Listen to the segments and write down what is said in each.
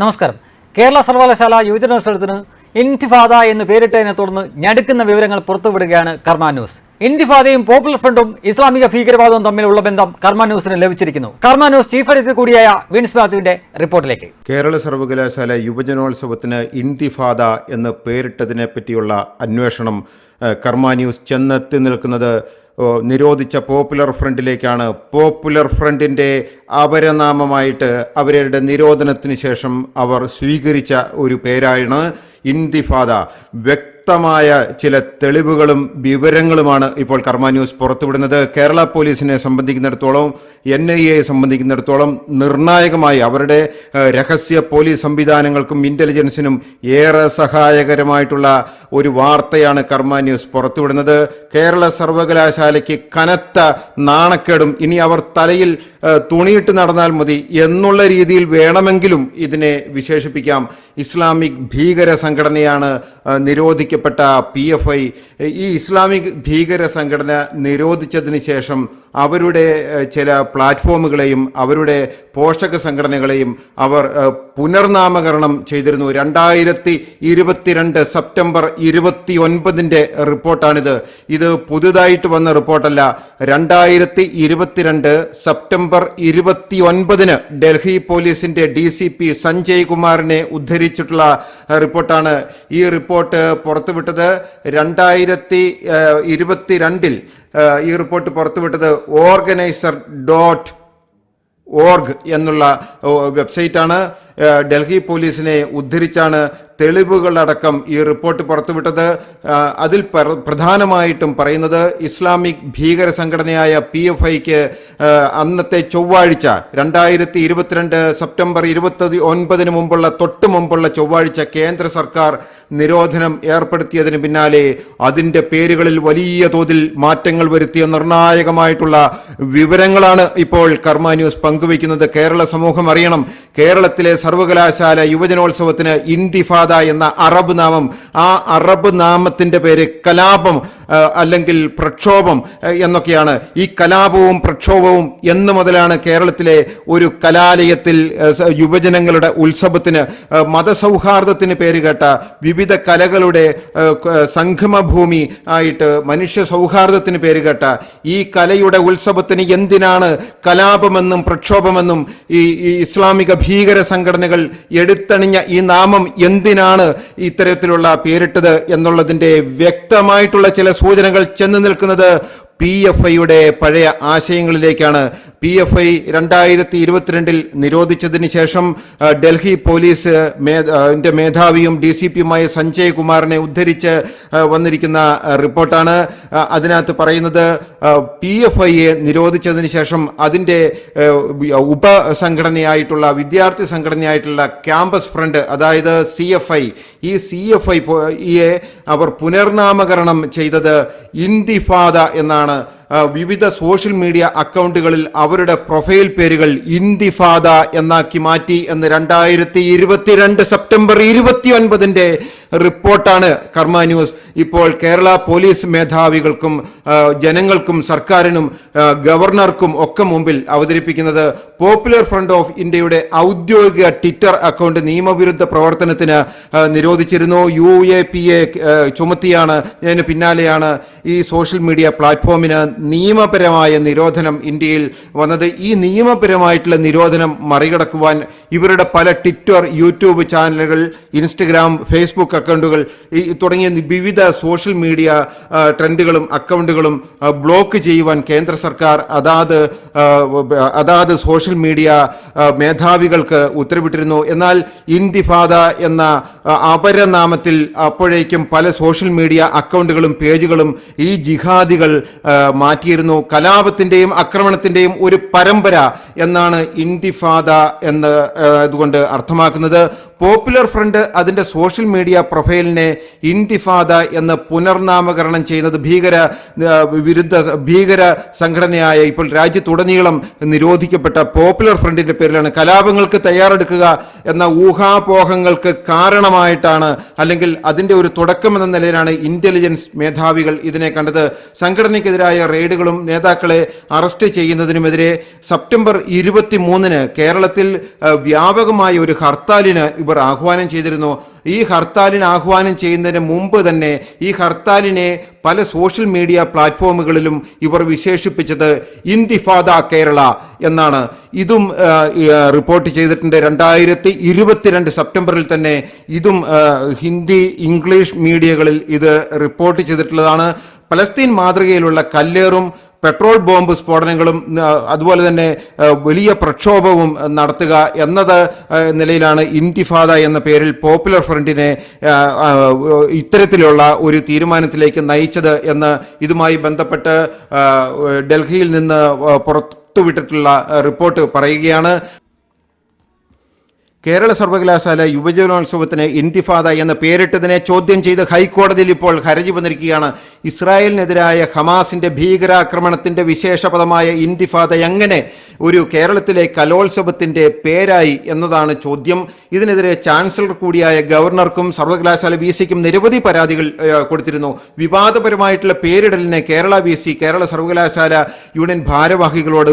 നമസ്കാരം. കേരള സർവകലാശാല യുവജനോത്സവത്തിന് ഇൻതിഫാദ എന്ന് പേരിട്ടതിനെ തുടർന്ന് ഞടുക്കുന്ന വിവരങ്ങൾ പുറത്തുവിടുകയാണ് കർമ്മ ന്യൂസ്. ഇൻതിഫാദയും പോപ്പുലർ ഫ്രണ്ടും ഇസ്ലാമിക ഭീകരവാദവും തമ്മിലുള്ള ബന്ധം കർമ്മ ന്യൂസിന് ലഭിച്ചിരിക്കുന്നു. കർമ്മ ന്യൂസ് ചീഫ് എഡിറ്റർ കൂടിയായ വിൻസ് മാത്യുവിന്റെ റിപ്പോർട്ടിലേക്ക്. കേരള സർവകലാശാല യുവജനോത്സവത്തിന് ഇൻതിഫാദ എന്ന് പേരിട്ടതിനെ പറ്റിയുള്ള അന്വേഷണം കർമ്മ ന്യൂസ് ചെന്നെത്തി നിൽക്കുന്നത് നിരോധിച്ച പോപ്പുലർ ഫ്രണ്ടിലേക്കാണ്. പോപ്പുലർ ഫ്രണ്ടിന്റെ അപരനാമമായിട്ട് അവരുടെ നിരോധനത്തിന് ശേഷം അവർ സ്വീകരിച്ച ഒരു പേരാണ് ഇൻതിഫാദ വ്യക്തമായ ചില തെളിവുകളും വിവരങ്ങളുമാണ് ഇപ്പോൾ കർമ്മ ന്യൂസ് പുറത്തുവിടുന്നത്. കേരള പോലീസിനെ സംബന്ധിക്കുന്നിടത്തോളം എൻ ഐ എയെ സംബന്ധിക്കുന്നിടത്തോളം നിർണായകമായി അവരുടെ രഹസ്യ പോലീസ് സംവിധാനങ്ങൾക്കും ഇന്റലിജൻസിനും ഏറെ സഹായകരമായിട്ടുള്ള ഒരു വാർത്തയാണ് കർമ്മ ന്യൂസ് പുറത്തുവിടുന്നത്. കേരള സർവകലാശാലയ്ക്ക് കനത്ത നാണക്കേടും ഇനി അവർ തലയിൽ തുണിയിട്ട് നടന്നാൽ മതി എന്നുള്ള രീതിയിൽ വേണമെങ്കിലും ഇതിനെ വിശേഷിപ്പിക്കാം. ഇസ്ലാമിക് ഭീകര സംഘടനയാണ് നിരോധിക്കപ്പെട്ട പി എഫ് ഐ. ഈ ഇസ്ലാമിക് ഭീകര സംഘടന നിരോധിച്ചതിന് ശേഷം അവരുടെ ചില പ്ലാറ്റ്ഫോമുകളെയും അവരുടെ പോഷക സംഘടനകളെയും അവർ പുനർനാമകരണം ചെയ്തിരുന്നു. രണ്ടായിരത്തി ഇരുപത്തിരണ്ട് സെപ്റ്റംബർ ഇരുപത്തി ഒൻപതിന്റെ റിപ്പോർട്ടാണിത്. ഇത് പുതുതായിട്ട് വന്ന റിപ്പോർട്ടല്ല. രണ്ടായിരത്തി ഇരുപത്തിരണ്ട് സെപ്റ്റംബർ ഇരുപത്തി ഒൻപതിന് ഡൽഹി പോലീസിന്റെ ഡി സി പി സഞ്ജയ് കുമാറിനെ ഉദ്ധരിച്ചിട്ടുള്ള റിപ്പോർട്ടാണ്. ഈ റിപ്പോർട്ട് പുറത്തുവിട്ടത് രണ്ടായിരത്തി ഇരുപത്തിരണ്ടിൽ ഈ റിപ്പോർട്ട് പുറത്തുവിട്ടത് ഓർഗനൈസർ ഡോട്ട് ഓർഗ് എന്നുള്ള വെബ്സൈറ്റാണ്. ഡൽഹി പോലീസിനെ ഉദ്ധരിച്ചാണ് തെളിവുകളടക്കം ഈ റിപ്പോർട്ട് പുറത്തുവിട്ടത്. അതിൽ പ്രധാനമായിട്ടും പറയുന്നത് ഇസ്ലാമിക് ഭീകര സംഘടനയായ പി എഫ് ഐക്ക് അന്നത്തെ ചൊവ്വാഴ്ച രണ്ടായിരത്തി ഇരുപത്തിരണ്ട് സെപ്റ്റംബർ ഇരുപത്തി ഒൻപതിന് മുമ്പുള്ള തൊട്ട് മുമ്പുള്ള ചൊവ്വാഴ്ച കേന്ദ്ര സർക്കാർ നിരോധനം ഏർപ്പെടുത്തിയതിന് പിന്നാലെ അതിന്റെ പേരുകളിൽ വലിയ തോതിൽ മാറ്റങ്ങൾ വരുത്തിയ നിർണായകമായിട്ടുള്ള വിവരങ്ങളാണ് ഇപ്പോൾ കർമ്മ ന്യൂസ് പങ്കുവയ്ക്കുന്നത്. കേരള സമൂഹം അറിയണം. കേരളത്തിലെ സർവകലാശാല യുവജനോത്സവത്തിന് ഇൻതിഫാദ എന്ന അറബ് നാമം. ആ അറബ് നാമത്തിന്റെ പേര് കലാപം അല്ലെങ്കിൽ പ്രക്ഷോഭം എന്നൊക്കെയാണ്. ഈ കലാപവും പ്രക്ഷോഭവും എന്ന് മുതലാണ് കേരളത്തിലെ ഒരു കലാലയത്തിൽ യുവജനങ്ങളുടെ ഉത്സവത്തിന് മതസൗഹാർദ്ദത്തിന് പേരുകേട്ട വിവിധ കലകളുടെ സംഗമഭൂമി ആയിട്ട് മനുഷ്യ സൗഹാർദ്ദത്തിന് പേരുകേട്ട ഈ കലയുടെ ഉത്സവത്തിന് എന്തിനാണ് കലാപമെന്നും പ്രക്ഷോഭമെന്നും ഈ ഇസ്ലാമിക ഭീകര സംഘടനകൾ എടുത്തണിഞ്ഞ ഈ നാമം എന്തിനാണ് ഇത്തരത്തിലുള്ള പേരിട്ടത് എന്നുള്ളതിന്റെ വ്യക്തമായിട്ടുള്ള ചില സൂചനകൾ ചെന്ന് നിൽക്കുന്നത് പി എഫ് ഐയുടെ പഴയ ആശയങ്ങളിലേക്കാണ് പി എഫ് ഐ രണ്ടായിരത്തി ഇരുപത്തിരണ്ടിൽ നിരോധിച്ചതിന് ശേഷം ഡൽഹി പോലീസ് മേധാവിയും ഡി സി പിയുമായ സഞ്ജയ് കുമാറിനെ ഉദ്ധരിച്ച് വന്നിരിക്കുന്ന റിപ്പോർട്ടാണ്. അതിനകത്ത് പറയുന്നത് പി എഫ് ഐയെ നിരോധിച്ചതിന് ശേഷം അതിന്റെ ഉപസംഘടനയായിട്ടുള്ള വിദ്യാർത്ഥി സംഘടനയായിട്ടുള്ള ക്യാമ്പസ് ഫ്രണ്ട് അതായത് സി എഫ് ഐ ഈ സി എഫ് ഐ അവർ പുനർനാമകരണം ചെയ്തത് ഇൻതിഫാദ എന്നാണ് വിവിധ സോഷ്യൽ മീഡിയ അക്കൗണ്ടുകളിൽ അവരുടെ പ്രൊഫൈൽ പേരുകൾ ഇന്തിഫാദ എന്നാക്കി മാറ്റി എന്ന് രണ്ടായിരത്തി ഇരുപത്തിരണ്ട് സെപ്റ്റംബർ ഇരുപത്തി ഒൻപതിന്റെ റിപ്പോർട്ടാണ് കർമ്മ ന്യൂസ്. ഇപ്പോൾ കേരള പോലീസ് മേധാവികൾക്കും ജനങ്ങൾക്കും സർക്കാരിനും ഗവർണർക്കും ഒക്കെ മുമ്പിൽ അവതരിപ്പിക്കുന്നത് പോപ്പുലർ ഫ്രണ്ട് ഓഫ് ഇന്ത്യയുടെ ഔദ്യോഗിക ട്വിറ്റർ അക്കൗണ്ട് നിയമവിരുദ്ധ പ്രവർത്തനത്തിന് നിരോധിച്ചിരുന്നു. യു എ പി എ ചുമത്തിയാണ് ഇതിന് പിന്നാലെയാണ് ഈ സോഷ്യൽ മീഡിയ പ്ലാറ്റ്ഫോമിന് നിയമപരമായ നിരോധനം ഇന്ത്യയിൽ വന്നത്. ഈ നിയമപരമായിട്ടുള്ള നിരോധനം മറികടക്കുവാൻ ഇവരുടെ പല ട്വിറ്റർ യൂട്യൂബ് ചാനലുകൾ ഇൻസ്റ്റഗ്രാം ഫേസ്ബുക്ക് അക്കൗണ്ടുകൾ ഈ തുടങ്ങിയ വിവിധ സോഷ്യൽ മീഡിയ ട്രെൻഡുകളും അക്കൗണ്ടുകളും ബ്ലോക്ക് ചെയ്യുവാൻ കേന്ദ്ര സർക്കാർ അതാത് അതാത് സോഷ്യൽ മീഡിയ മേധാവികൾക്ക് ഉത്തരവിട്ടിരുന്നു. എന്നാൽ ഇൻതിഫാദ എന്ന അപരനാമത്തിൽ അപ്പോഴേക്കും പല സോഷ്യൽ മീഡിയ അക്കൗണ്ടുകളും പേജുകളും ഈ ജിഹാദികൾ മാറ്റിയിരുന്നു. കലാപത്തിന്റെയും ആക്രമണത്തിന്റെയും ഒരു പരമ്പര എന്നാണ് ഇൻതിഫാദ എന്ന് അതുകൊണ്ട് അർത്ഥമാക്കുന്നത്. പോപ്പുലർ ഫ്രണ്ട് അതിന്റെ സോഷ്യൽ മീഡിയ പ്രൊഫൈലിനെ ഇൻതിഫാദ എന്ന് പുനർനാമകരണം ചെയ്യുന്നത് ഭീകര വിരുദ്ധ ഭീകര സംഘടനയായ ഇപ്പോൾ രാജ്യത്തുടനീളം നിരോധിക്കപ്പെട്ട പോപ്പുലർ ഫ്രണ്ടിന്റെ പേരിലാണ് കലാപങ്ങൾക്ക് തയ്യാറെടുക്കുക എന്ന ഊഹാപോഹങ്ങൾക്ക് കാരണമായിട്ടാണ് അല്ലെങ്കിൽ അതിന്റെ ഒരു തുടക്കം എന്ന നിലയിലാണ് ഇന്റലിജൻസ് മേധാവികൾ ഇതിനെ കണ്ടത്. സംഘടനയ്ക്കെതിരായ റെയ്ഡുകളും നേതാക്കളെ അറസ്റ്റ് ചെയ്യുന്നതിനുമെതിരെ സെപ്റ്റംബർ ഇരുപത്തി മൂന്നിന് കേരളത്തിൽ വ്യാപകമായ ഒരു ഹർത്താലിന് ഇവർ ആഹ്വാനം ചെയ്തിരുന്നു. ഈ ഹർത്താലിന് ആഹ്വാനം ചെയ്യുന്നതിന് മുമ്പ് തന്നെ ഈ ഹർത്താലിനെ പല സോഷ്യൽ മീഡിയ പ്ലാറ്റ്ഫോമുകളിലും ഇവർ വിശേഷിപ്പിച്ചത് ഇന്തിഫാദ കേരള എന്നാണ്. ഇതും റിപ്പോർട്ട് ചെയ്തിട്ടുണ്ട്. രണ്ടായിരത്തി ഇരുപത്തിരണ്ട് സെപ്റ്റംബറിൽ തന്നെ ഇതും ഹിന്ദി ഇംഗ്ലീഷ് മീഡിയകളിൽ ഇത് റിപ്പോർട്ട് ചെയ്തിട്ടുള്ളതാണ്. പലസ്തീൻ മാതൃകയിലുള്ള കല്ലേറും പെട്രോൾ ബോംബ് സ്ഫോടനങ്ങളും അതുപോലെ തന്നെ വലിയ പ്രക്ഷോഭവും നടത്തുക എന്നത് നിലയിലാണ് ഇന്തിഫാദ എന്ന പേരിൽ പോപ്പുലർ ഫ്രണ്ടിനെ ഇത്തരത്തിലുള്ള ഒരു തീരുമാനത്തിലേക്ക് നയിച്ചത് എന്ന് ഇതുമായി ബന്ധപ്പെട്ട് ഡൽഹിയിൽ നിന്ന് പുറത്തുവിട്ടിട്ടുള്ള റിപ്പോർട്ട് പറയുകയാണ്. കേരള സർവകലാശാല യുവജനോത്സവത്തിന് ഇന്തിഫാദ എന്ന് പേരിട്ടതിനെ ചോദ്യം ചെയ്ത് ഹൈക്കോടതിയിൽ ഇപ്പോൾ ഹരജി വന്നിരിക്കുകയാണ്. ഇസ്രായേലിനെതിരായ ഹമാസിന്റെ ഭീകരാക്രമണത്തിന്റെ വിശേഷപദമായ ഇൻതിഫാദ എങ്ങനെ ഒരു കേരളത്തിലെ കലോത്സവത്തിന്റെ പേരായി എന്നതാണ് ചോദ്യം. ഇതിനെതിരെ ചാൻസലർ കൂടിയായ ഗവർണർക്കും സർവകലാശാല വി സിക്കും നിരവധി പരാതികൾ കൊടുത്തിരുന്നു. വിവാദപരമായിട്ടുള്ള പേരിടലിനെ കേരള വി സി കേരള സർവകലാശാല യൂണിയൻ ഭാരവാഹികളോട്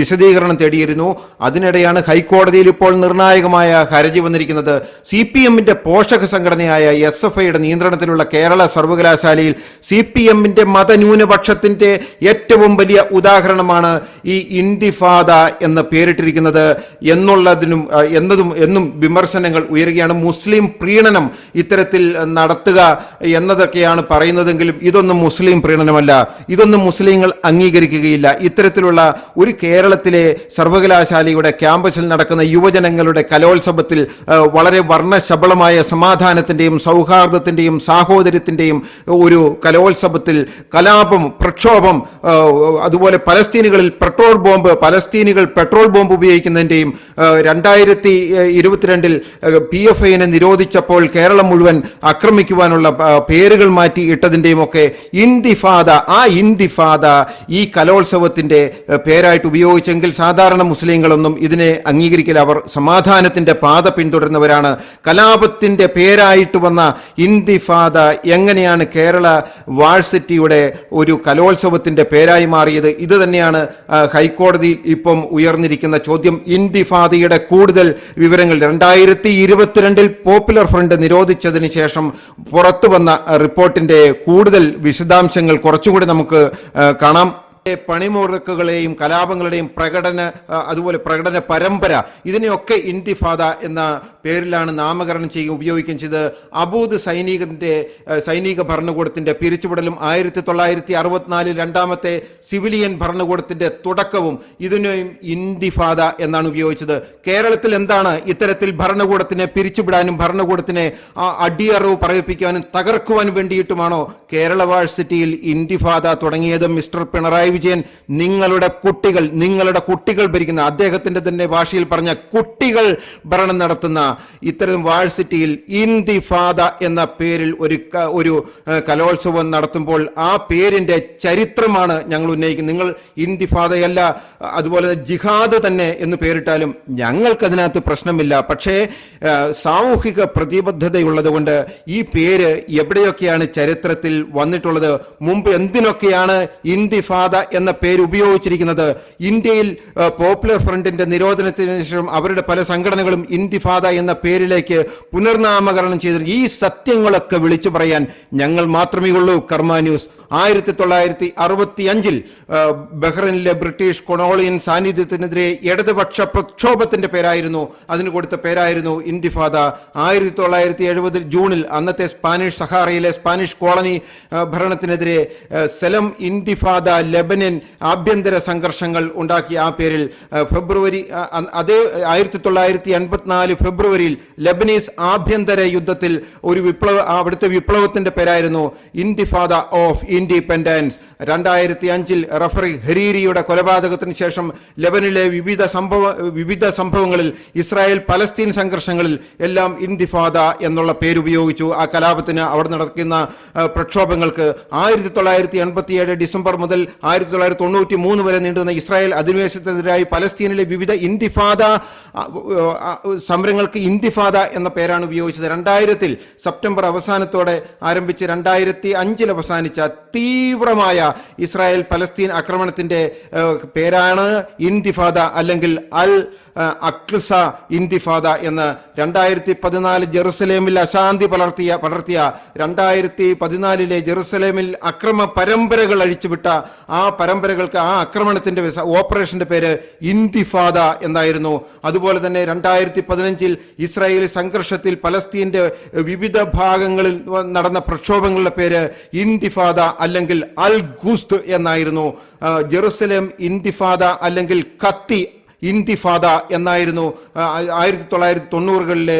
വിശദീകരണം തേടിയിരുന്നു. അതിനിടെയാണ് ഹൈക്കോടതിയിൽ ഇപ്പോൾ നിർണായകമായ ഹർജി വന്നിരിക്കുന്നത്. സി പി എമ്മിന്റെ പോഷക സംഘടനയായ എസ് എഫ് ഐയുടെ നിയന്ത്രണത്തിലുള്ള കേരള സർവകലാശാലയിൽ സി പി എമ്മിന്റെ മതന്യൂനപക്ഷത്തിന്റെ ഏറ്റവും വലിയ ഉദാഹരണമാണ് ഈ ഇന്തിഫാദ എന്ന് പേരിട്ടിരിക്കുന്നത്. എന്നുള്ളതിനും എന്നതും എന്നും വിമർശനങ്ങൾ ഉയരുകയാണ്. മുസ്ലിം പ്രീണനം ഇത്തരത്തിൽ നടത്തുക എന്നതൊക്കെയാണ് പറയുന്നതെങ്കിലും ഇതൊന്നും മുസ്ലിം പ്രീണനമല്ല. ഇതൊന്നും മുസ്ലിങ്ങൾ അംഗീകരിക്കുകയില്ല. ഇത്തരത്തിലുള്ള ഒരു കേരളത്തിലെ സർവകലാശാലയുടെ ക്യാമ്പസിൽ നടക്കുന്ന യുവജനങ്ങളുടെ കലോത്സവത്തിൽ വളരെ വർണശബളമായ സമാധാനത്തിന്റെയും സൗഹാർദ്ദത്തിന്റെയും സാഹോദര്യത്തിന്റെയും ഒരു കലോത്സവത്തിൽ കലാപം പ്രക്ഷോഭം അതുപോലെ പലസ്തീനുകളിൽ പെട്രോൾ ബോംബ് പലസ്തീനികൾ പെട്രോൾ ബോംബ് ഉപയോഗിക്കുന്നതിന്റെയും രണ്ടായിരത്തി ഇരുപത്തിരണ്ടിൽ പി എഫ് ഐനെ നിരോധിച്ചപ്പോൾ കേരളം മുഴുവൻ ആക്രമിക്കുവാനുള്ള പേരുകൾ മാറ്റി ഇട്ടതിന്റെയും ഒക്കെ ഇന്തിഫാദ ആ ഇന്തിഫാദ ഈ കലോത്സവത്തിന്റെ പേരായിട്ട് ഉപയോഗിച്ചെങ്കിൽ സാധാരണ മുസ്ലിങ്ങളൊന്നും ഇതിനെ അംഗീകരിക്കില്ല. അവർ സമാധാനത്തിന്റെ പാത പിന്തുടരുന്നവരാണ്. കലാപത്തിന്റെ പേരായിട്ട് വന്ന ഇന്തിഫാദ എങ്ങനെയാണ് കേരള വാഴ്സിറ്റിയുടെ ഒരു കലോത്സവത്തിന്റെ പേരായി മാറിയത് ഇത് തന്നെയാണ് ഹൈക്കോടതിയിൽ ഇപ്പം ഉയർന്നിരിക്കുന്ന ചോദ്യം. ഇൻഡിഫാദിയുടെ കൂടുതൽ വിവരങ്ങൾ. രണ്ടായിരത്തി ഇരുപത്തിരണ്ടിൽ പോപ്പുലർ ഫ്രണ്ട് നിരോധിച്ചതിന് ശേഷം പുറത്തു വന്ന റിപ്പോർട്ടിന്റെ കൂടുതൽ വിശദാംശങ്ങൾ കുറച്ചുകൂടി നമുക്ക് ആ, കാണാം പണിമുറക്കുകളെയും കലാപങ്ങളുടെയും പ്രകടന അതുപോലെ പ്രകടന പരമ്പര ഇതിനെയൊക്കെ ഇന്തിഫാദ എന്ന പേരിലാണ് നാമകരണം ചെയ്യുകയും ഉപയോഗിക്കുകയും ചെയ്ത് അബൂദ് സൈനികന്റെ സൈനിക ഭരണകൂടത്തിന്റെ പിരിച്ചുവിടലും ആയിരത്തി തൊള്ളായിരത്തി അറുപത്തിനാലിൽ രണ്ടാമത്തെ സിവിലിയൻ ഭരണകൂടത്തിന്റെ തുടക്കവും ഇതിനെയും ഇന്തിഫാദ എന്നാണ് ഉപയോഗിച്ചത്. കേരളത്തിൽ എന്താണ് ഇത്തരത്തിൽ ഭരണകൂടത്തിനെ പിരിച്ചുവിടാനും ഭരണകൂടത്തിനെ അടിയറവ് പറയിപ്പിക്കാനും തകർക്കുവാനും വേണ്ടിയിട്ടുമാണോ കേരള വാഴ്സിറ്റിയിൽ ഇന്തിഫാദ തുടങ്ങിയത്? മിസ്റ്റർ പിണറായി വിജയൻ നിങ്ങളുടെ കുട്ടികൾ നിങ്ങളുടെ കുട്ടികൾ ഭരിക്കുന്ന അദ്ദേഹത്തിന്റെ തന്നെ ഭാഷയിൽ പറഞ്ഞ കുട്ടികൾ ഭരണം നടത്തുന്ന ഇത്തരം വാഴ്സിറ്റിയിൽ ഇന്തിഫാദ എന്ന പേരിൽ ഒരു ഒരു കലോത്സവം നടത്തുമ്പോൾ ആ പേരിന്റെ ചരിത്രമാണ് ഞങ്ങൾ ഉന്നയിക്കുന്നത്. നിങ്ങൾ ഇന്തിഫാദയല്ല അതുപോലെ ജിഹാദ് തന്നെ എന്ന് പേരിട്ടാലും ഞങ്ങൾക്കതിനകത്ത് പ്രശ്നമില്ല. പക്ഷേ സാമൂഹിക പ്രതിബദ്ധതയുള്ളത് കൊണ്ട് ഈ പേര് എവിടെയൊക്കെയാണ് ചരിത്രത്തിൽ വന്നിട്ടുള്ളത് മുമ്പ് എന്തിനൊക്കെയാണ് ഇന്തിഫാദ എന്ന പേര് ഉപയോഗിച്ചിരിക്കുന്നത്. ഇന്ത്യയിൽ പോപ്പുലർ ഫ്രണ്ടിന്റെ നിരോധനത്തിന് ശേഷം അവരുടെ പല സംഘടനകളും ഇന്തിഫാദ എന്ന പേരിലേക്ക് പുനർനാമകരണം ചെയ്തു ഈ സത്യങ്ങളൊക്കെ വിളിച്ചു പറയാൻ ഞങ്ങൾ മാത്രമേ ഉള്ളൂ. കർമ്മ ന്യൂസ് ആയിരത്തി തൊള്ളായിരത്തി അറുപത്തി അഞ്ചിൽ ബഹ്റൈനിലെ ബ്രിട്ടീഷ് കൊണോളിയൻ സാന്നിധ്യത്തിനെതിരെ ഇടതുപക്ഷ പ്രക്ഷോഭത്തിന്റെ പേരായിരുന്നു. അതിന് കൊടുത്ത പേരായിരുന്നു ഇന്തിഫാദ. ആയിരത്തി തൊള്ളായിരത്തി എഴുപതിൽ ജൂണിൽ അന്നത്തെ സ്പാനിഷ് സഹാറയിലെ സ്പാനിഷ് കോളനി ഭരണത്തിനെതിരെ സെലം ഇന്തിഫാദ ലെബനൻ ആഭ്യന്തര സംഘർഷങ്ങൾ ഉണ്ടാക്കിയ ആ പേരിൽ ഫെബ്രുവരി അതേ ആയിരത്തി തൊള്ളായിരത്തി എൺപത്തിനാല് ഫെബ്രുവരിയിൽ ലെബനീസ് ആഭ്യന്തര യുദ്ധത്തിൽ ഒരു വിപ്ലവ അവിടുത്തെ വിപ്ലവത്തിന്റെ പേരായിരുന്നു ഇൻഡിഫാദ ഓഫ് ഇൻഡിപെൻഡൻസ്. രണ്ടായിരത്തി അഞ്ചിൽ റഫറി ഹരീരിയുടെ കൊലപാതകത്തിന് ശേഷം ലെബനിലെ വിവിധ സംഭവ വിവിധ സംഭവങ്ങളിൽ ഇസ്രായേൽ പലസ്തീൻ സംഘർഷങ്ങളിൽ എല്ലാം ഇൻതിഫാദ എന്നുള്ള പേരുപയോഗിച്ചു. ആ കലാപത്തിന് അവിടെ നടക്കുന്ന പ്രക്ഷോഭങ്ങൾക്ക് ആയിരത്തി തൊള്ളായിരത്തി എൺപത്തിയേഴ് ഡിസംബർ മുതൽ ആയിരത്തി തൊള്ളായിരത്തി തൊണ്ണൂറ്റി മൂന്ന് വരെ നീണ്ടുന്ന ഇസ്രായേൽ അധിനിവേശത്തിനെതിരായി പലസ്തീനിലെ വിവിധ ഇന്തിഫാദ സമരങ്ങൾക്ക് ഇന്തിഫാദ എന്ന പേരാണ് ഉപയോഗിച്ചത്. രണ്ടായിരത്തിൽ സെപ്റ്റംബർ അവസാനത്തോടെ ആരംഭിച്ച് രണ്ടായിരത്തി അഞ്ചിൽ അവസാനിച്ച തീവ്രമായ ഇസ്രായേൽ പലസ്തീൻ ആക്രമണത്തിന്റെ പേരാണ് ഇന്തിഫാദ അല്ലെങ്കിൽ അൽ അക്സ ഇന്തിഫാദ എന്ന്. രണ്ടായിരത്തി പതിനാല് ജെറുസലേമിൽ അശാന്തി പലർത്തിയ പടർത്തിയ രണ്ടായിരത്തി പതിനാലിലെ ജെറുസലേമിൽ അക്രമ പരമ്പരകൾ അഴിച്ചുവിട്ട ആ പരമ്പരകൾക്ക് ആ ആക്രമണത്തിന്റെ ഓപ്പറേഷന്റെ പേര് ഇൻതിഫാദ എന്നായിരുന്നു. അതുപോലെ തന്നെ രണ്ടായിരത്തി പതിനഞ്ചിൽ ഇസ്രായേൽ സംഘർഷത്തിൽ പലസ്തീന്റെ വിവിധ ഭാഗങ്ങളിൽ നടന്ന പ്രക്ഷോഭങ്ങളുടെ പേര് ഇൻതിഫാദ അല്ലെങ്കിൽ അൽ ഗുസ്ത് എന്നായിരുന്നു. ജെറുസലേം ഇൻതിഫാദ അല്ലെങ്കിൽ കത്തി ഇൻതിഫാദ എന്നായിരുന്നു ആയിരത്തി തൊള്ളായിരത്തി തൊണ്ണൂറുകളിലെ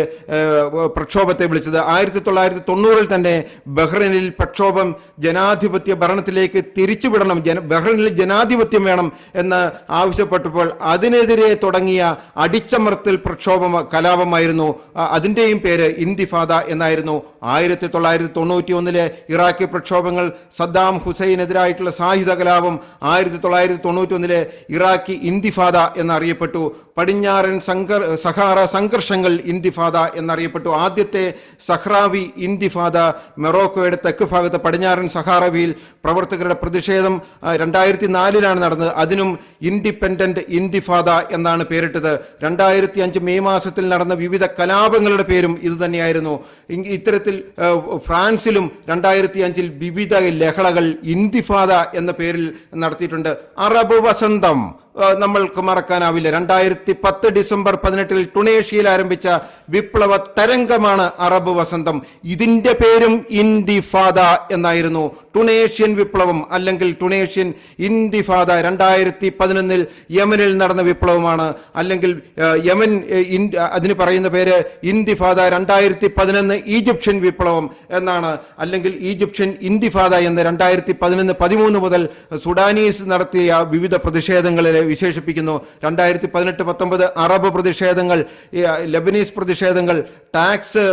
പ്രക്ഷോഭത്തെ വിളിച്ചത്. ആയിരത്തി തൊള്ളായിരത്തി തൊണ്ണൂറിൽ തന്നെ ബഹ്റൈനിൽ പ്രക്ഷോഭം ജനാധിപത്യ ഭരണത്തിലേക്ക് തിരിച്ചുവിടണം. ജന ബഹ്റൈനിൽ ജനാധിപത്യം വേണം എന്ന് ആവശ്യപ്പെട്ടപ്പോൾ അതിനെതിരെ തുടങ്ങിയ അടിച്ചമർത്തൽ പ്രക്ഷോഭം കലാപമായിരുന്നു. അതിന്റെയും പേര് ഇൻതിഫാദ എന്നായിരുന്നു. ആയിരത്തി തൊള്ളായിരത്തി തൊണ്ണൂറ്റി ഒന്നിലെ ഇറാഖി പ്രക്ഷോഭങ്ങൾ സദ്ദാം ഹുസൈനെതിരായിട്ടുള്ള സായുധ കലാപം ആയിരത്തി തൊള്ളായിരത്തി തൊണ്ണൂറ്റി ഒന്നിലെ ഇറാഖി ഇൻതിഫാദ എന്നറിയപ്പെട്ടു. പടിഞ്ഞാറൻ സംഘർ സഹാറ സംഘർഷങ്ങൾ ഇന്തിഫാദ എന്നറിയപ്പെട്ടു. ആദ്യത്തെ സഹ്റാവി ഇന്തിഫാദ മെറോക്കോയുടെ തെക്ക് ഭാഗത്ത് പടിഞ്ഞാറൻ സഹാറവിയിൽ പ്രവർത്തകരുടെ പ്രതിഷേധം രണ്ടായിരത്തി നാലിലാണ് നടന്നത്. അതിനും ഇൻഡിപെൻഡന്റ് ഇന്തിഫാദ എന്നാണ് പേരിട്ടത്. രണ്ടായിരത്തി അഞ്ച് മെയ് മാസത്തിൽ നടന്ന വിവിധ കലാപങ്ങളുടെ പേരും ഇതുതന്നെയായിരുന്നു ഇത്തരത്തിൽ ഫ്രാൻസിലും രണ്ടായിരത്തി അഞ്ചിൽ വിവിധ ലഹളകൾ ഇന്തിഫാദ എന്ന പേരിൽ നടത്തിയിട്ടുണ്ട്. അറബ് വസന്തം നമ്മൾക്ക് മറക്കാനാവില്ല. രണ്ടായിരത്തി പത്ത് ഡിസംബർ പതിനെട്ടിൽ ടുണേഷ്യയിൽ ആരംഭിച്ച വിപ്ലവ തരംഗമാണ് അറബ് വസന്തം. ഇതിന്റെ പേരും ഇൻതിഫാദ എന്നായിരുന്നു. ടുണേഷ്യൻ വിപ്ലവം അല്ലെങ്കിൽ ടുണേഷ്യൻ ഇൻതിഫാദ രണ്ടായിരത്തി പതിനൊന്നിൽ യമനിൽ നടന്ന വിപ്ലവമാണ്. അല്ലെങ്കിൽ യമൻ അതിന് പറയുന്ന പേര് ഇൻതിഫാദ രണ്ടായിരത്തി പതിനൊന്ന് ഈജിപ്ഷ്യൻ വിപ്ലവം എന്നാണ്. അല്ലെങ്കിൽ ഈജിപ്ഷ്യൻ ഇൻതിഫാദ എന്ന് രണ്ടായിരത്തി പതിനൊന്ന് പതിമൂന്ന് മുതൽ സുഡാനീസ് നടത്തിയ വിവിധ പ്രതിഷേധങ്ങളെ വിശേഷിപ്പിക്കുന്നു. രണ്ടായിരത്തി പതിനെട്ട് പത്തൊമ്പത് അറബ് പ്രതിഷേധങ്ങൾ ലബനീസ് പ്രതിഷേധങ്ങൾ ടാക്സ്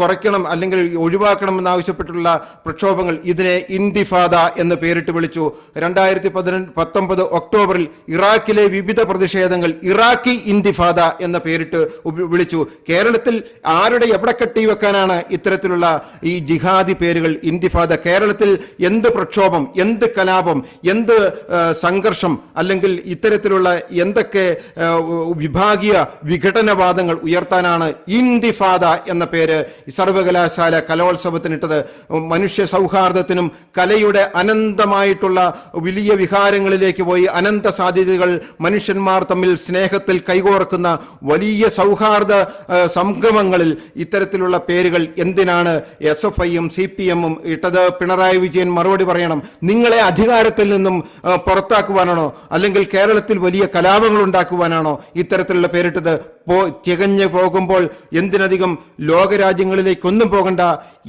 കുറയ്ക്കണം അല്ലെങ്കിൽ ഒഴിവാക്കണം എന്നാവശ്യപ്പെട്ടുള്ള പ്രക്ഷോഭങ്ങൾ ഇതിനെ ഇൻതിഫാദ എന്ന് പേരിട്ട് വിളിച്ചു. രണ്ടായിരത്തി പതിനെട്ട് പത്തൊമ്പത് ഒക്ടോബറിൽ ഇറാഖിലെ വിവിധ പ്രതിഷേധങ്ങൾ ഇറാഖി ഇൻതിഫാദ എന്ന പേരിട്ട് വിളിച്ചു. കേരളത്തിൽ ആരുടെ എവിടെ കെട്ടി വെക്കാനാണ് ഇത്തരത്തിലുള്ള ഈ ജിഹാദി പേരുകൾ ഇൻതിഫാദ കേരളത്തിൽ എന്ത് പ്രക്ഷോഭം എന്ത് കലാപം എന്ത് സംഘർഷം അല്ലെങ്കിൽ ഇത്തരത്തിലുള്ള എന്തൊക്കെ വിഭാഗീയ വിഘടനവാദങ്ങൾ ഉയർത്താനാണ് ഇന്തിഫാദ എന്ന പേര് സർവകലാശാല കലോത്സവത്തിനിട്ടത്. മനുഷ്യ സൗഹാർദ്ദത്തിനും കലയുടെ അനന്തമായിട്ടുള്ള വലിയ വിഹാരങ്ങളിലേക്ക് പോയി അനന്ത സാധ്യതകൾ മനുഷ്യന്മാർ തമ്മിൽ സ്നേഹത്തിൽ കൈകോർക്കുന്ന വലിയ സൗഹാർദ്ദ സംഗമങ്ങളിൽ ഇത്തരത്തിലുള്ള പേരുകൾ എന്തിനാണ് എസ് എഫ് ഐയും സി പി എമ്മും ഇട്ടത്? പിണറായി വിജയൻ മറുപടി പറയണം. നിങ്ങളെ അധികാരത്തിൽ നിന്നും പുറത്താക്കുവാനാണോ? അല്ലെങ്കിൽ കേരളത്തിൽ വലിയ കലാപങ്ങൾ ഉണ്ടാക്കുവാനാണോ ഇത്തരത്തിലുള്ള പേരിട്ടത്? പോ തികഞ്ഞു പോകുമ്പോൾ എന്തിനധികം ലോകരാജ്യങ്ങളിലേക്കൊന്നും പോകണ്ട.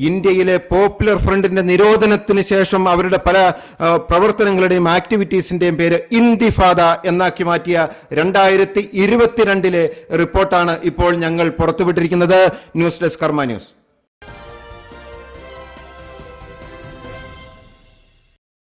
ഇന്ത്യയിലെ പോപ്പുലർ ഫ്രണ്ടിന്റെ നിരോധനത്തിന് ശേഷം അവരുടെ പല പ്രവർത്തനങ്ങളുടെയും ആക്ടിവിറ്റീസിന്റെയും പേര് ഇന്തിഫാദ എന്നാക്കി മാറ്റിയ രണ്ടായിരത്തി ഇരുപത്തിരണ്ടിലെ റിപ്പോർട്ടാണ് ഇപ്പോൾ ഞങ്ങൾ പുറത്തുവിട്ടിരിക്കുന്നത്. News desk Karma news.